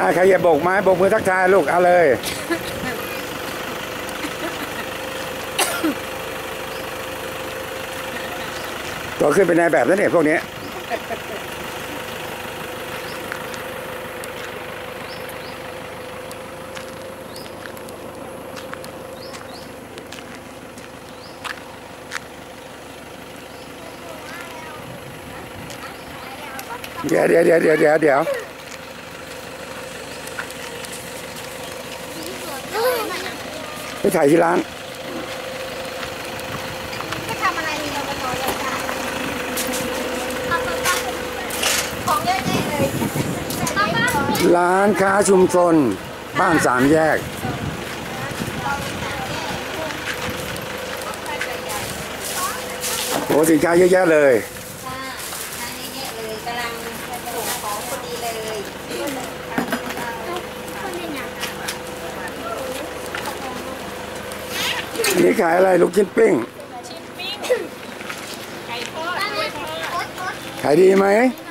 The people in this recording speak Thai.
อาใครอย่าโบกไม้โบกมือทักทายลูก เอาเลย ตัวขึ้นเป็นนายแบบแล้วเนี่ยพวกนี้เดี๋ยวเดี๋ยวเดี๋ยวเดี๋ยวเดี๋ยวเดี๋ยว ไปถ่ายที่ร้านไม่ทำอะไรเลยเราไปนอนเลยค่ะเอาไปบ้านของเยอะแยะเลยเอาบ้านร้านค้าชุมชน บ้านสามแยกโหสินค้าเยอะแยะเลยค่ะทานเยอะๆเลยกำลังส่งของพอดีเลย นี่ขายอะไรลูกชิ้นปิ้ง ชิ้นปิ้ง ไก่ทอดกล้วยทอด ขายดีไหมค